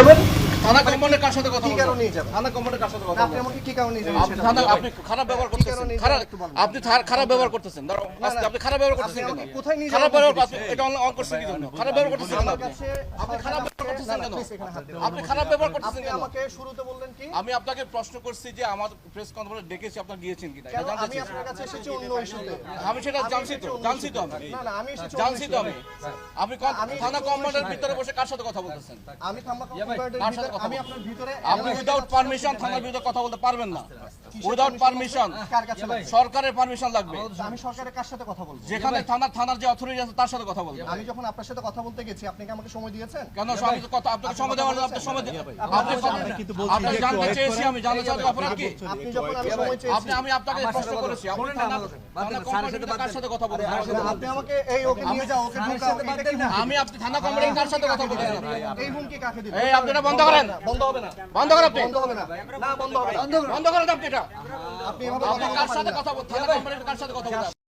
যাবেন? থানা কমান্ডার কার সাথে কথা কি কারণে যাবেন? থানা কমান্ডার কার সাথে কথা আপনি আমাকে কি কারণে যাবেন আপনি থানা আপনি খারাপ ব্যবহার করতেছেন। খারাপ আপনি খারাপ ব্যবহার করতেছেন। দাঁড়াও, আজকে আপনি খারাপ ব্যবহার করতেছেন কেন? কোথায় নিয়ে খারাপ ব্যবহার এটা অন করছেন কি জন্য? খারাপ ব্যবহার করতেছেন আপনি? আপনি খারাপ করতেছেন কেন? please এখানে হাত দেবেন না। আপনি খারাপ ব্যবহার করতেছেন কেন? আমাকে শুরুতে বললেন কি? আমি আপনাকে প্রশ্ন করছি যে আমার প্রেস কনফারেন্স ডেকেছি আপনার গিয়েছেন কিনা? আমি আপনার কাছে এসেছি অন্য ইস্যুতে আমি সেটা জানছি তো জানছি তো আমি। না না আমি এসেছি জানছি তো আমি। issue আপনি কোন- আমি থানা কমান্ডার ভিতরে বসে কার সাথে কথা বলতেছেন? আমি থাম্বা কার ভিতরে আমি আপনার ভিতরে আপনি উইদাউট পারমিশন থানার বিরুদ্ধে কথা বলতে পারবেন না। উইদাউট পারমিশন কার কাছে লাগবে? সরকারের পারমিশন লাগবে। আমি সরকারের কার সাথে কথা বলব? যেখানে থানার থানার যে অথরিটি আছে তার সাথে কথা বলবেন আমি যখন আপনার সাথে কথা বলতে গেছি আপনি কি আমাকে সময় দিয়েছেন? কেন? কথা আপনাকে সময় দেওয়ার জন্য আপনি সময় আপনি আপনি কিন্তু আপনাকে জানতে চেয়েছি আমি জানতে চাই অপরাধ কি? আপনি যখন আমি সময় চেয়েছি আপনি আমি আপনাকে প্রশ্ন করেছি। আপনি কার সাথে কথা বলবেন আপনি আমাকে এই ওকে নিয়ে যাও ওকে? আমি আপনি থানা কোম্পানির কার সাথে কথা বলবেন এই হুমকি কাকে দিবেন? এই আপনি এটা বন্ধ করেন। বন্ধ হবে না। বন্ধ করেন আপনি। বন্ধ হবে না। না বন্ধ হবে না। বন্ধ করেন আপনি এটা। আপনি কার সাথে কথা বলছেন? থানা কোম্পানির কার সাথে কথা বলছেন?